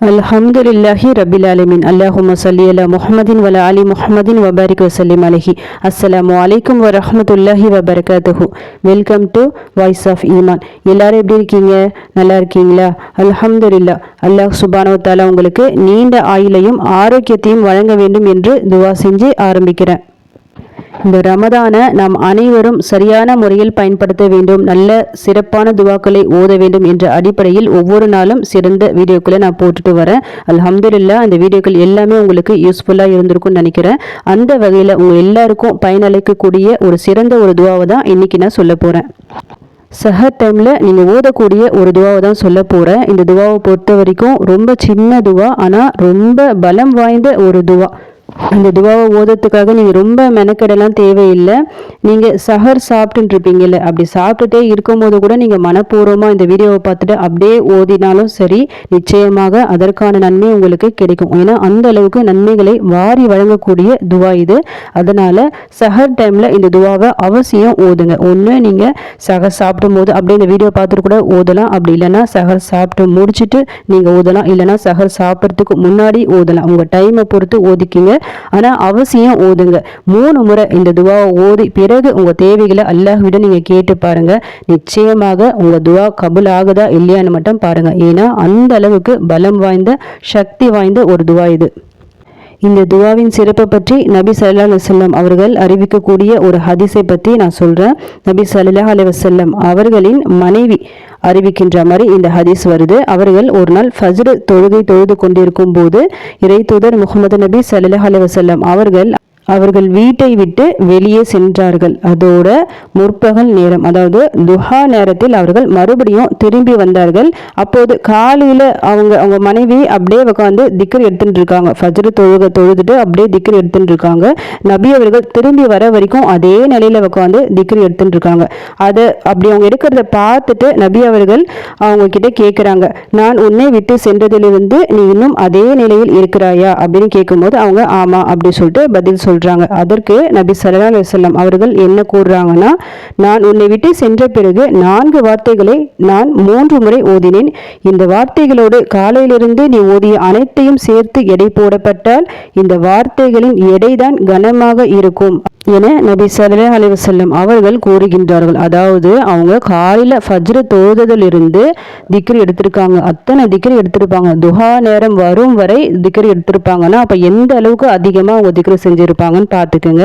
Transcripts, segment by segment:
அல்ஹம்துலில்லாஹி ரபில் அலமின் அல்லாஹும் சல்லி அலா முஹமதின் வல அலி முஹமதின் வபாரிக் வசல்லிம் அலஹி. அஸ்லாம் வலைக்கம் வரமத்துல்லாஹி வபர்காத்துஹு. வெல்கம் டு வாய்ஸ் ஆஃப் ஈமான் எல்லாரும் எப்படி இருக்கீங்க? நல்லா இருக்கீங்களா? அல்ஹம்துலில்லா அல்லாஹ் சுபானவத்தாலா உங்களுக்கு நீண்ட ஆயுளையும் ஆரோக்கியத்தையும் வழங்க வேண்டும் என்று துவா செஞ்சு ஆரம்பிக்கிறேன். இந்த ரமதானை நாம் அனைவரும் சரியான முறையில் பயன்படுத்த வேண்டும் நல்ல சிறப்பான துவாக்களை ஓத வேண்டும் என்ற அடிப்படையில் ஒவ்வொரு நாளும் சிறந்த வீடியோக்களை நான் போட்டுட்டு வரேன். அலமதுல்லா அந்த வீடியோக்கள் எல்லாமே உங்களுக்கு யூஸ்ஃபுல்லாக இருந்திருக்கும்னு நினைக்கிறேன். அந்த வகையில் உங்கள் எல்லாருக்கும் பயனளிக்கக்கூடிய ஒரு சிறந்த ஒரு துவாவை தான் இன்னைக்கு நான் சொல்ல போகிறேன் சஹர் டைமில் நீங்கள் ஓதக்கூடிய ஒரு துவாவை தான் சொல்ல போகிறேன் இந்த துவாவை பொறுத்த வரைக்கும் ரொம்ப சின்ன துவா ஆனால் ரொம்ப பலம் வாய்ந்த ஒரு துவா. இந்த துவாவை ஓதத்துக்காக நீங்கள் ரொம்ப மெனக்கெடலாம் தேவையில்லை. நீங்கள் சஹர் சாப்பிட்டுருப்பீங்கல்ல அப்படி சாப்பிட்டுட்டே இருக்கும்போது கூட நீங்கள் மனப்பூர்வமாக இந்த வீடியோவை பார்த்துட்டு அப்படியே ஓதினாலும் சரி நிச்சயமாக அதற்கான நன்மை உங்களுக்கு கிடைக்கும். ஏன்னா அந்த அளவுக்கு நன்மைகளை வாரி வழங்கக்கூடிய துவா இது. அதனால் சஹர் டைமில் இந்த துவாவை அவசியம் ஓதுங்க. ஒன்று நீங்கள் சஹர் சாப்பிடும் போது அப்படியே இந்த வீடியோ பார்த்துட்டு கூட ஓதலாம். அப்படி இல்லைன்னா சஹர் சாப்பிட்டு முடிச்சுட்டு நீங்கள் ஓதலாம். இல்லைன்னா சஹர் சாப்பிட்றதுக்கு முன்னாடி ஓதலாம். உங்கள் டைமை பொறுத்து ஓதிக்கிங்க. ஆனால் அவசியம் ஓதுங்க. மூணு முறை இந்த துவாவை ஓதி பிறகு உங்கள் தேவைகளை அல்லாஹ்விட நீங்கள் கேட்டு பாருங்க. நிச்சயமாக உங்கள் துவா கபுல் ஆகுதா இல்லையான்னு மட்டும் பாருங்க. ஏன்னா அந்த அளவுக்கு பலம் வாய்ந்த சக்தி வாய்ந்த ஒரு துவா இது. இந்த துவாவின் சிறப்பை பற்றி நபி சல்லா அலுவலம் அவர்கள் அறிவிக்கக்கூடிய ஒரு ஹதீஸை பற்றி நான் சொல்கிறேன் நபி சல்லா அலி அவர்களின் மனைவி அறிவிக்கின்ற மாதிரி இந்த ஹதீஸ் வருது. அவர்கள் ஒரு நாள் ஃபஜ்ரு தொழுகை தொழுது கொண்டிருக்கும் போது இறை தூதர் முகமது நபி சல்லா அலி அவர்கள் அவர்கள் வீட்டை விட்டு வெளியே சென்றார்கள். அதோட முற்பகல் நேரம் அதாவது துஹா நேரத்தில் அவர்கள் மறுபடியும் திரும்பி வந்தார்கள். அப்போது காலையில் அவங்க அவங்க மனைவி அப்படியே உட்காந்து திக்கர் எடுத்துட்டு இருக்காங்க. ஃபஜ்ரு தொழுக தொழுதுட்டு அப்படியே திக்கர் எடுத்துட்டு இருக்காங்க. நபி அவர்கள் திரும்பி வர வரைக்கும் அதே நிலையில் உட்காந்து திக்கர் எடுத்துட்டு இருக்காங்க. அதை அப்படி அவங்க எடுக்கிறத பார்த்துட்டு நபி அவர்கள் அவங்க கிட்ட கேட்குறாங்க நான் உன்னை விட்டு சென்றதிலிருந்து நீ இன்னும் அதே நிலையில் இருக்கிறாயா அப்படின்னு கேட்கும்போது அவங்க ஆமா அப்படி சொல்லிட்டு பதில் சொல் சொல்றாங்க. அதற்கு நபி சல்லா அலுவலம் அவர்கள் என்ன கூறுறாங்கன்னா நான் உன்னை விட்டு சென்ற பிறகு நான்கு வார்த்தைகளை நான் மூன்று முறை ஓதினேன். இந்த வார்த்தைகளோடு காலையிலிருந்து நீ ஓதிய அனைத்தையும் சேர்த்து எடை போடப்பட்டால் இந்த வார்த்தைகளின் எடைதான் கனமாக இருக்கும். என நபி சல்லா அலிவசல்லம் அவர்கள் கூறுகின்றார்கள். அதாவது அவங்க காலையில் ஃபஜ்ரு தொழுதலிருந்து திக்ரி எடுத்திருக்காங்க. அத்தனை திக்ரி எடுத்திருப்பாங்க. துஹா நேரம் வரும் வரை திக்ரி எடுத்திருப்பாங்கன்னா அப்போ எந்த அளவுக்கு அதிகமாக அவங்க திக்ரி செஞ்சுருப்பாங்கன்னு பார்த்துக்குங்க.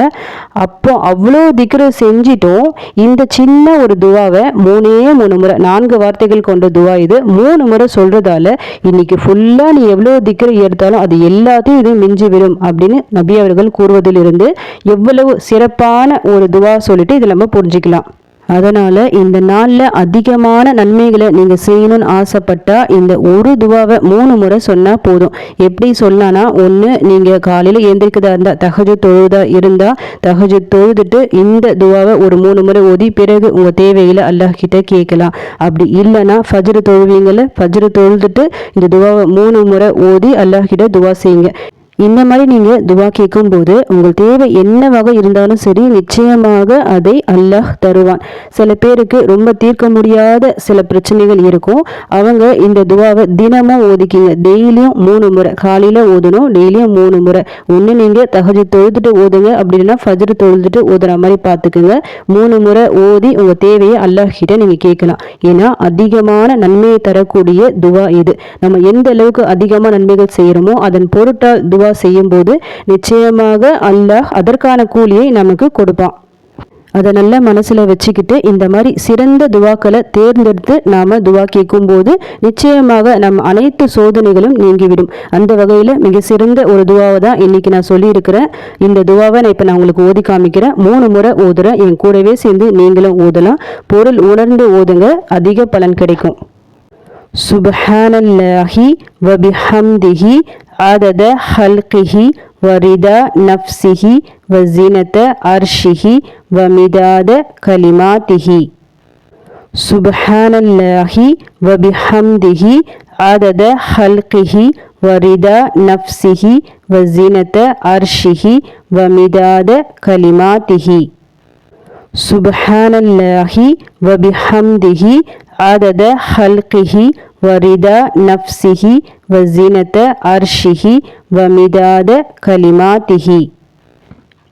அப்போ அவ்வளோ திக்ரி செஞ்சிட்டோம். இந்த சின்ன ஒரு துவாவை மூணே மூணு முறை நான்கு வார்த்தைகள் கொண்ட துவா இது மூணு முறை சொல்கிறதால இன்னைக்கு ஃபுல்லாக நீ எவ்வளோ திக்ரி எடுத்தாலும் அது எல்லாத்தையும் இது மிஞ்சி விடும் அப்படின்னு நபி அவர்கள் கூறுவதிலிருந்து எவ்வளவு சிறப்பான ஒரு துவா சொல்லிட்டு இதில் நம்ம புரிஞ்சுக்கலாம். அதனால் இந்த நாளில் அதிகமான நன்மைகளை நீங்கள் செய்யணும்னு ஆசைப்பட்டால் இந்த ஒரு துவாவை மூணு முறை சொன்னால் போதும். எப்படி சொல்லலாம்னா ஒன்று நீங்கள் காலையில் எழுந்திரிக்கிறதா இருந்தால் தகஜு தொழுதா இருந்தால் தகஜு தொழுதுட்டு இந்த துவாவை ஒரு மூணு முறை ஓதி பிறகு உங்கள் தேவைகளை அல்லாஹ்கிட்ட கேட்கலாம். அப்படி இல்லைன்னா ஃபஜ்ரு தொழுவீங்கள ஃபஜ்ரு தொழுதுட்டு இந்த துவாவை மூணு முறை ஓதி அல்லாஹ்கிட்ட துவா செய்யுங்க. இந்த மாதிரி நீங்கள் துவா கேட்கும்போது உங்கள் தேவை என்னவாக இருந்தாலும் சரி நிச்சயமாக அதை அல்லாஹ் தருவான். சில பேருக்கு ரொம்ப தீர்க்க முடியாத சில பிரச்சனைகள் இருக்கும். அவங்க இந்த துவாவை தினமும் ஓதிக்கிங்க. டெய்லியும் மூணு முறை. காலையில் ஓதணும் டெய்லியும் மூணு முறை. ஒன்று நீங்கள் தகஜி தொழுதுட்டு ஓதுங்க. அப்படின்னா ஃபஜ்ரு தொழுதுட்டு ஓதுற மாதிரி பார்த்துக்குங்க. மூணு முறை ஓதி உங்கள் தேவையை அல்லாஹ் கிட்ட நீங்கள் கேட்கலாம். ஏன்னா அதிகமான நன்மையை தரக்கூடிய துவா இது. நம்ம எந்த அளவுக்கு அதிகமாக நன்மைகள் செய்கிறோமோ அதன் பொருட்டால் துவா செய்யும் செய்யும்போது நிச்சயமாக அல்லாஹ் அதற்கான கூலியை நமக்கு கொடுப்பான். அதை நல்ல மனசில் வச்சுக்கிட்டு இந்த மாதிரி சிறந்த துவாக்களை தேர்ந்தெடுத்து நாம் துவா கேட்கும்போது நிச்சயமாக நம் அனைத்து சோதனைகளும் நீங்கிவிடும். அந்த வகையில் மிக சிறந்த ஒரு துவாவை தான் இன்னைக்கு நான் சொல்லியிருக்கிறேன். இந்த துவாவை நான் இப்போ நான் உங்களுக்கு ஓதி காமிக்கிறேன். மூணு முறை ஓதுறேன் என் கூடவே சேர்ந்து நீங்களும் ஓதலாம். பொருள் உணர்ந்து ஓதுங்க அதிக பலன் கிடைக்கும். சுபஹானல்லாஹி வபிஹம்திஹி عدد خلقه ورضا نفسه وزينة عرشه ومداد كلماته سبحان الله وبحمده عدد خلقه ورضا نفسه وزينة عرشه ومداد كلماته سبحان الله وبحمده عدد خلقه வரிதா நஃப்சிஹி வசீனத அர்ஷிஹி வமிதாத கலிமாதிஹி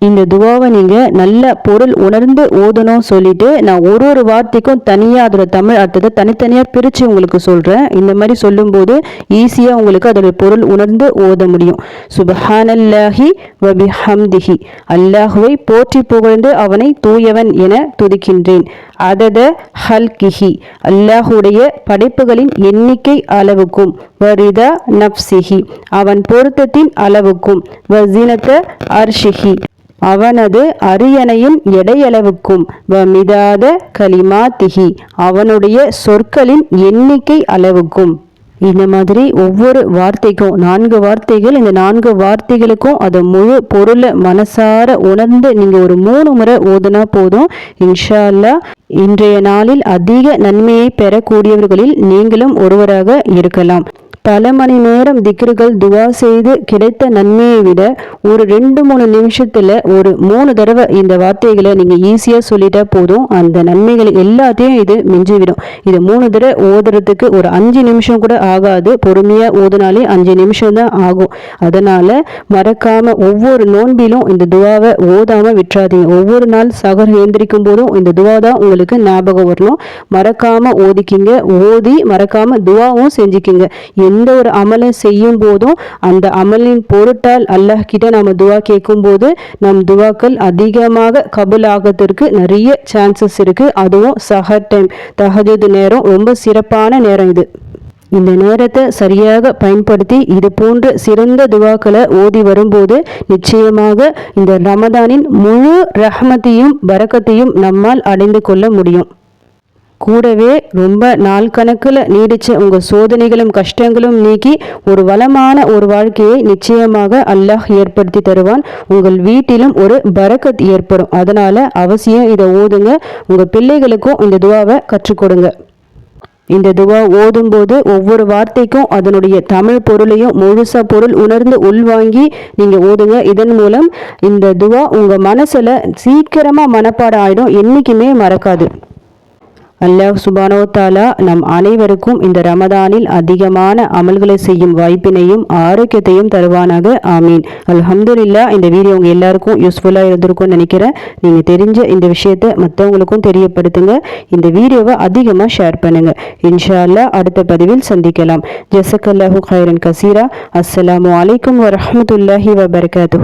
இந்த துவாவை நீங்கள் நல்ல பொருள் உணர்ந்து ஓதணும் சொல்லிட்டு நான் ஒரு ஒரு வார்த்தைக்கும் தனியாக அதோட தமிழ் அர்த்தத்தை தனித்தனியாக பிரித்து உங்களுக்கு சொல்கிறேன் இந்த மாதிரி சொல்லும்போது ஈஸியாக உங்களுக்கு அதோட பொருள் உணர்ந்து ஓத முடியும். சுபஹானல்லாஹி வபிஹம்திஹி. அல்லாஹுவை போற்றி புகழ்ந்து அவனை தூயவன் என துதிக்கின்றேன். அதத ஹல்கிஹி. அல்லாஹுடைய படைப்புகளின் எண்ணிக்கை அளவுக்கும். வரிதா நப்சிஹி அவன் பொருத்தத்தின் அளவுக்கும். வசினத்த அர்ஷிஹி. அவனது அரியணையின் எடையளவுக்கும் வமிதாத கலிமா திகி அவனுடைய சொற்களின் எண்ணிக்கை அளவுக்கும். இந்த மாதிரி ஒவ்வொரு வார்த்தைக்கும் நான்கு வார்த்தைகள் இந்த நான்கு வார்த்தைகளுக்கும் அதை முழு பொருளை மனசார உணர்ந்து நீங்கள் ஒரு மூணு முறை ஓதுனா போதும். இன்ஷா அல்லா இன்றைய நாளில் அதிக நன்மையை பெறக்கூடியவர்களில் நீங்களும் ஒருவராக இருக்கலாம். பல மணி நேரம் திக்ருகள் துவா செய்து கிடைத்த நன்மையை விட ஒரு ரெண்டு மூணு நிமிஷத்தில் ஒரு மூணு தடவை இந்த வார்த்தைகளை நீங்கள் ஈஸியாக சொல்லிட்டா போதும். அந்த நன்மைகள் எல்லாத்தையும் இது மிஞ்சிவிடும். இது மூணு தடவை ஓதுறதுக்கு ஒரு அஞ்சு நிமிஷம் கூட ஆகாது. பொறுமையாக ஓதுனாலே அஞ்சு நிமிஷம் தான் ஆகும். அதனால் மறக்காமல் ஒவ்வொரு நோன்பிலும் இந்த துவாவை ஓதாமல் விட்டுறாதீங்க. ஒவ்வொரு நாள் சகர் ஏந்திரிக்கும் போதும் இந்த துவா தான் உங்களுக்கு ஞாபகம் வரணும். மறக்காமல் ஓதிக்கிங்க. ஓதி மறக்காமல் துவாவும் செஞ்சுக்கிங்க. எந்த ஒரு அமலை செய்யும் போதும் அந்த அமலின் பொருட்டால் அல்லாஹ் கிட்ட நம்ம துவா கேட்கும் போது நம் துவாக்கள் அதிகமாக கபுல் ஆகிறதுக்கு நிறைய சான்சஸ் இருக்கு. அதுவும் சஹர் டைம் தஹஜது நேரம் ரொம்ப சிறப்பான நேரம் இது. இந்த நேரத்தை சரியாக பயன்படுத்தி இது போன்ற சிறந்த துவாக்களை ஓதி வரும்போது நிச்சயமாக இந்த ரமதானின் முழு ரஹமத்தையும் வரக்கத்தையும் நம்மால் அடைந்து கொள்ள முடியும். கூடவே ரொம்ப நாள் கணக்கில் நீடிச்ச உங்கள் சோதனைகளும் கஷ்டங்களும் நீக்கி ஒரு வளமான ஒரு வாழ்க்கையை நிச்சயமாக அல்லாஹ் ஏற்படுத்தி தருவான். உங்கள் வீட்டிலும் ஒரு பரக்கத் ஏற்படும். அதனால் அவசியம் இதை ஓதுங்க. உங்கள் பிள்ளைகளுக்கும் இந்த துவாவை கற்றுக் கொடுங்க இந்த துவா ஓதும்போது ஒவ்வொரு வார்த்தைக்கும் அதனுடைய தமிழ் பொருளையும் முழுசா பொருள் உணர்ந்து உள்வாங்கி நீங்கள் ஓதுங்க. இதன் மூலம் இந்த துவா உங்கள் மனசில் சீக்கிரமாக மனப்பாடம் ஆகிடும் என்றைக்குமே மறக்காது. அல்லாஹ் சுபானோ தாலா நம் அனைவருக்கும் இந்த ரமதானில் அதிகமான அமல்களை செய்யும் வாய்ப்பினையும் ஆரோக்கியத்தையும் தருவானாக. ஆமீன். அல்ஹம்துல்லா இந்த வீடியோ உங்கள் எல்லாருக்கும் யூஸ்ஃபுல்லாக இருந்திருக்கும்னு நினைக்கிறேன். நீங்கள் தெரிஞ்ச இந்த விஷயத்தை மற்றவங்களுக்கும் தெரியப்படுத்துங்க. இந்த வீடியோவை அதிகமாக ஷேர் பண்ணுங்கள் இன்ஷா அல்லா அடுத்த பதிவில் சந்திக்கலாம். ஜசக் அல்லாஹூ ஹைரன் கசீரா. அஸ்லாம் வலைக்கம் வரமத்துல்லாஹி வபர்காத்து